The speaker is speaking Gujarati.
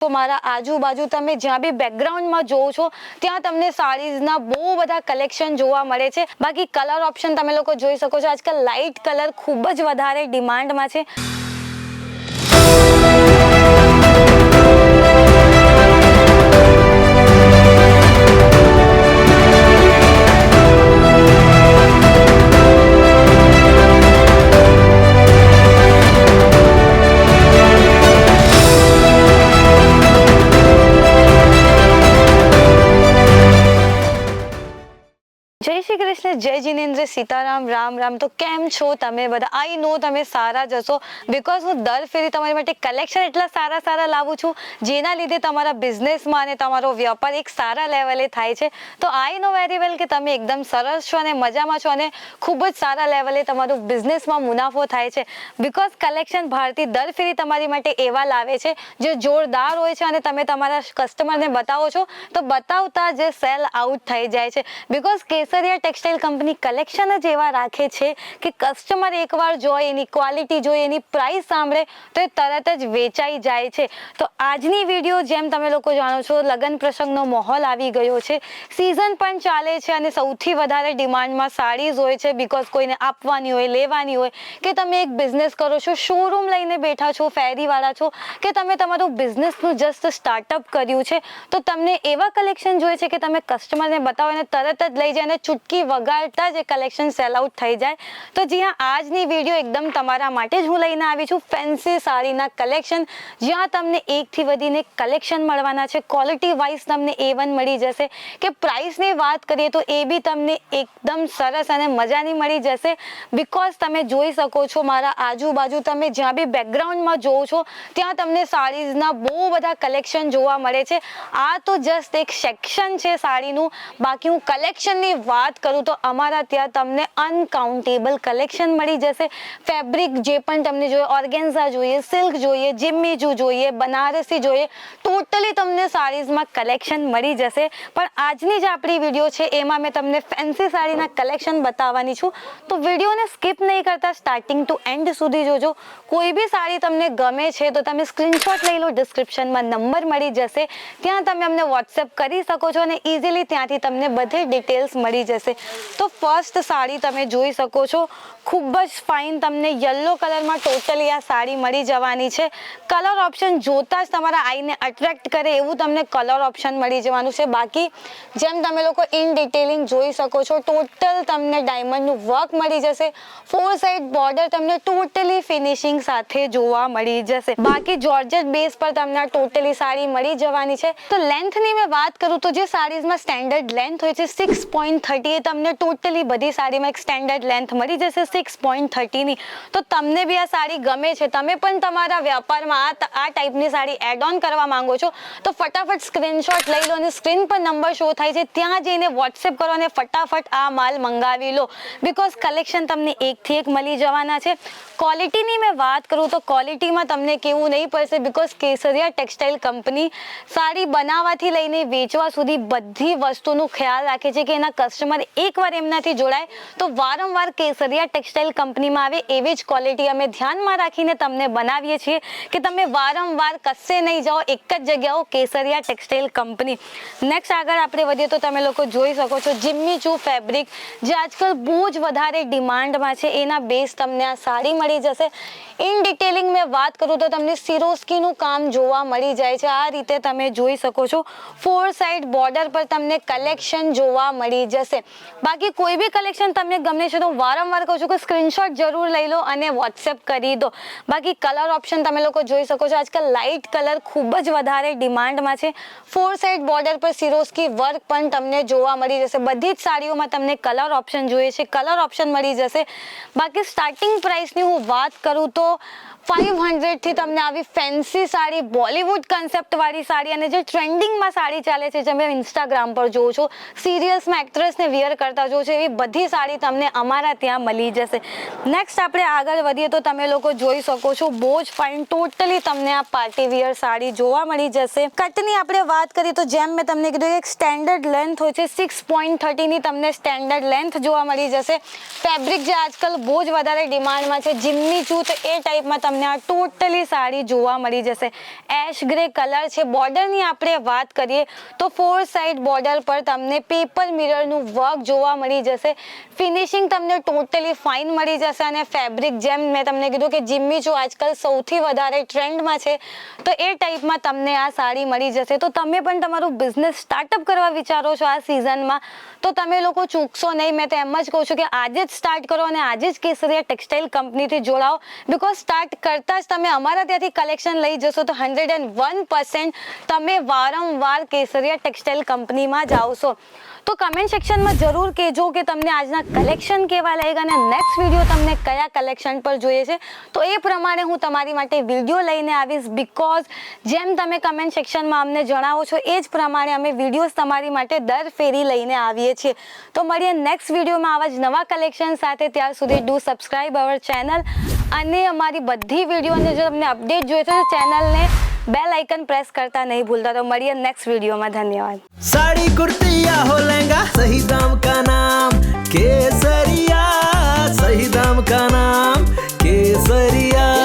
તો મારા આજુબાજુ તમે જ્યાં બી બેકગ્રાઉન્ડમાં જોવો છો, ત્યાં તમને સાડીઝના બહુ બધા કલેક્શન જોવા મળે છે. બાકી કલર ઓપ્શન તમે લોકો જોઈ શકો છો. આજકાલ લાઇટ કલર ખૂબ જ વધારે ડિમાન્ડમાં છે. જય શ્રી કૃષ્ણ, જય જીનેન્દ્ર, સીતારામ, રામ રામ. તો કેમ છો તમે બધા? આઈ નો તમે સારા જશો બિકોઝ હું દર ફેરી તમારી માટે કલેક્શન એટલા સારા સારા લાવું છું, જેના લીધે તમારા બિઝનેસમાં અને તમારો વ્યાપાર એક સારા લેવલે થાય છે. તો આઈ નો વેરી વેલ કે તમે એકદમ સરસ છો અને મજામાં છો અને ખૂબ જ સારા લેવલે તમારું બિઝનેસમાં મુનાફો થાય છે. બિકોઝ કલેક્શન ભારતી દર ફેરી તમારી માટે એવા લાવે છે, જે જોરદાર હોય છે અને તમે તમારા કસ્ટમરને બતાવો છો, તો બતાવતા જે સેલ આઉટ થઈ જાય છે. Because Kesariya textile company collection જ એવા રાખે છે કે કસ્ટમર એકવાર જોઈ એની ક્વોલિટી જોઈ એની પ્રાઇસ સાંભળે, તો એ તરત જ વેચાઈ જાય છે. તો આજની વીડિયો જેમ તમે લોકો જાણો છો, લગ્ન પ્રસંગનો માહોલ આવી ગયો છે. સિઝન પણ ચાલે છે અને સૌથી વધારે ડિમાન્ડમાં સાડીઝ હોય છે બિકોઝ કોઈને આપવાની હોય, લેવાની હોય, કે તમે એક બિઝનેસ કરો છો શોરૂમ લઈને બેઠા છો, ફેરીવાળા છો, કે તમે તમારું બિઝનેસનું જસ્ટ સ્ટાર્ટઅપ કર્યું છે, તો તમને એવા કલેક્શન જોઈએ છે કે તમે કસ્ટમરને બતાવો અને તરત જ લઈ જાય અને ચૂટકી વગાડતા જ એ કલેક્શન સેલ આઉટ થઈ જાય. તો જી હા, આજની વીડિયો એકદમ તમારા માટે જ હું લઈને આવી છું. ફેન્સી સાડીના કલેક્શન જ્યાં તમને એકથી વધીને કલેક્શન મળવાના છે. ક્વોલિટી વાઇઝ તમને એ વન મળી જશે. કે પ્રાઇસની વાત કરીએ તો એ બી તમને એકદમ સરસ અને મજાની મળી જશે. બિકોઝ તમે જોઈ શકો છો, મારા આજુબાજુ તમે જ્યાં બી બેકગ્રાઉન્ડમાં જોવો છો, ત્યાં તમને સાડીઝના બહુ બધા કલેક્શન જોવા મળે છે. આ તો જસ્ટ એક સેક્શન છે સાડીનું. બાકી હું કલેક્શનની વાત કરું તો અમારા ત્યાં તમને અનકાઉન્ટેબલ કલેક્શન મળી જશે. ફેબ્રિક જે પણ તમને જોઈએ ઓર્ગેન્ઝા જોઈએ સિલ્ક જોઈએ જિમ્મીજુ જોઈએ, બનારસી જોઈએ ટોટલી તમને સાડીઝમાં કલેક્શન મળી જશે. પણ આજની જે આપણી વીડિયો છે, એમાં મેં તમને ફેન્સી સાડીના કલેક્શન બતાવવાની છું. તો વિડીયોને સ્કીપ નહીં કરતા સ્ટાર્ટિંગ ટુ એન્ડ સુધી જોજો. કોઈ બી સાડી તમને ગમે છે, તો તમે સ્ક્રીનશોટ લઈ લો ડિસ્ક્રિપ્શનમાં નંબર મળી જશે. ત્યાં તમે અમને વોટ્સએપ કરી શકો છો અને ઇઝીલી ત્યાંથી તમને બધી ડિટેલ્સ મળી જશે. તો ફર્સ્ટ સાડી તમે જોઈ શકો છો. ખૂબ જ ફાઇન તમને યલો કલરમાં ટોટલી આ સાડી મળી જવાની છે. કલર ઓપ્શન જોતા જ તમારા આઈને અટ્રેક્ટ કરે એવું તમને કલર ઓપ્શન મળી જવાનું છે. બાકી જેમ તમે લોકો ઇન ડિટેલિંગ જોઈ શકો છો ટોટલ તમને ડાયમંડનું વર્ક મળી જશે. ફોર સાઈડ બોર્ડર તમને ટોટલી ફિનિશિંગ સાથે જોવા મળી જશે. બાકી જોર્જેટ બેઝ પર તમને ટોટલી સાડી મળી જવાની છે. તો લેન્થની મેં વાત કરું તો જે સાડીઝમાં સ્ટેન્ડર્ડ લેન્થ હોય છે સિક્સ પોઈન્ટ થર્ટી એ તમને ટોટલી બધી સાડીમાં એક સ્ટેન્ડર્ડ લેન્થ મળી જશે સિક્સ પોઈન્ટ થર્ટીની તો તમને બી આ સાડી ગમે છે. તમે પણ તમારા વ્યાપારમાં આ આ ટાઈપની સાડી એડ ઓન કરવા માંગો છો, તો ફટાફટ સ્ક્રીનશોટ લઈ લો અને સ્ક્રીન પર નંબર શો થાય છે. ત્યાં જઈને વોટ્સએપ કરો અને ફટાફટ આ માલ મંગાવી લો. બિકોઝ કલેક્શન તમને એકથી એક મળી જવાના છે. ક્વોલિટીની મેં વાત કરું તો ક્વોલિટીમાં તમને કેવું નહીં પડશે because Kesariya textile company sari બનાવવાથી લઈને વેચવા સુધી બધી વસ્તુનું ખ્યાલ રાખે છે કે એના કસ્ટમર એકવાર એમનાથી જોડાય તો વારંવાર કેસરિયા ટેક્સટાઇલ કંપનીમાં આવે એવી જ ક્વોલિટી અમે ધ્યાનમાં રાખીને તમને બનાવીએ છીએ કે તમે વારંવાર કશે નહીં જાઓ, એક જ જગ્યાઓ કેસરિયા ટેક્સટાઇલ કંપની. નેક્સ્ટ આગળ આપણે વધીએ તો તમે લોકો જોઈ શકો છો જિમ્મી ચૂ ફેબ્રિક જે આજકાલ બહુ જ વધારે ડિમાન્ડમાં છે. એના બેઝ તમને આ સાડી મળી જશે. ઇન ડિટેલિંગ મેં વાત કરું તો તમને સિરોસ્કીનું કામ જોવા મળી જાય છે. આ રીતે તમે જોઈ શકો છો. ફોર સાઈડ બોર્ડર પર તમને કલેક્શન જોવા મળી જશે. બાકી કોઈ બી કલેક્શન તમને ગમે છે તો વારંવાર કહું છું કે સ્ક્રીનશોટ જરૂર લઈ લો અને વોટ્સએપ કરી દો. બાકી કલર ઓપ્શન તમે લોકો જોઈ શકો છો. આજકાલ લાઇટ કલર ખૂબ જ વધારે ડિમાન્ડમાં છે. ફોર સાઇડ બોર્ડર પર સિરોસ્કી વર્ક પણ તમને જોવા મળી જશે. બધી જ સાડીઓમાં તમને કલર ઓપ્શન જોઈએ છે. કલર ઓપ્શન મળી જશે. બાકી સ્ટાર્ટિંગ પ્રાઇસની હું વાત કરું તો ફાઇવ હંડ્રેડથી તમને આવી ફેન્સી સાડી બોલિવૂડ કન્સેપ્ટવાળી સાડી અને જે ટ્રેન્ડિંગમાં સાડી ચાલે છે, જે મેં ઇન્સ્ટાગ્રામ પર જોઉં છું સિરિયલ્સમાં એક્ટ્રેસને વિયર કરતા જો એવી બધી સાડી તમને અમારા ત્યાં મળી જશે. નેક્સ્ટ આપણે આગળ વધીએ તો તમે લોકો જોઈ શકો છો બહુ જ ફાઇન ટોટલી તમને આ પાર્ટી વિયર સાડી જોવા મળી જશે. કટની આપણે વાત કરીએ તો જેમ મેં તમને કીધું, એક સ્ટેન્ડર્ડ લેન્થ હોય છે સિક્સ પોઈન્ટ થર્ટીની તમને સ્ટેન્ડર્ડ લેન્થ જોવા મળી જશે. ફેબ્રિક જે આજકાલ બહુ જ વધારે ડિમાન્ડમાં છે જીમની ચૂત એ ટાઈપમાં તમને આ ટોટલી સાડી જોવા મળી જશે. એશ ગ્રે કલર છે બોર્ડરની આપણે વાત કરીએ તો ફોર સાઈડ બોર્ડર પર તમને પેપર મિરરનું વર્ક જોવા મળી જશે. ફિનિશિંગ તમને ટોટલી ફાઇન મળી જશે અને ફેબ્રિક જેમ મેં તમને કીધું કે જિમ્મી જો આજકાલ સૌથી વધારે ટ્રેન્ડમાં છે, તો એ ટાઈપમાં તમને આ સાડી મળી જશે. તો તમે પણ તમારું બિઝનેસ સ્ટાર્ટઅપ કરવા વિચારો છો આ સિઝનમાં તો તમે લોકો ચૂકશો નહીં. મેં તો એમ જ કહું છું કે આજે જ સ્ટાર્ટ કરો અને આજે જ કેસરિયા ટેક્સટાઇલ કંપનીથી જોડાઓ. બિકોઝ સ્ટાર્ટ કરતાં જ તમે અમારા ત્યાંથી કલેક્શન લઈ જશો તો હંડ્રેડ એન્ડ વન પર્સન્ટ તમે વારંવાર કેસરિયા ટેક્સટાઇલ કંપનીમાં જાઓ આવશો તો કમેન્ટ સેક્શનમાં જરૂર કહેજો કે તમને આજના કલેક્શન કેવા લાગ્યા અને નેક્સ્ટ વીડિયો તમને કયા કલેક્શન પર જોઈએ છે. તો એ પ્રમાણે હું તમારી માટે વીડિયો લઈને આવીશ બિકોઝ જેમ તમે કમેન્ટ સેક્શનમાં અમને જણાવો છો, એ જ પ્રમાણે અમે વિડીયોઝ તમારી માટે દર ફેરી લઈને આવીએ છીએ. તો મળીએ નેક્સ્ટ વિડીયોમાં આવા જ નવા કલેક્શન સાથે. ત્યાર સુધી ડુ સબસ્ક્રાઈબ અવર ચેનલ અને અમારી બધી વિડીયોને જો તમને અપડેટ જોઈએ છે તો बेल आइकन प्रेस करता नहीं भूलता तो मरिए नेक्स्ट वीडियो में, धन्यवाद। साड़ी, कुर्तिया हो लहंगा, सही दाम का नाम, केसरिया, सही दाम का नाम, केसरिया।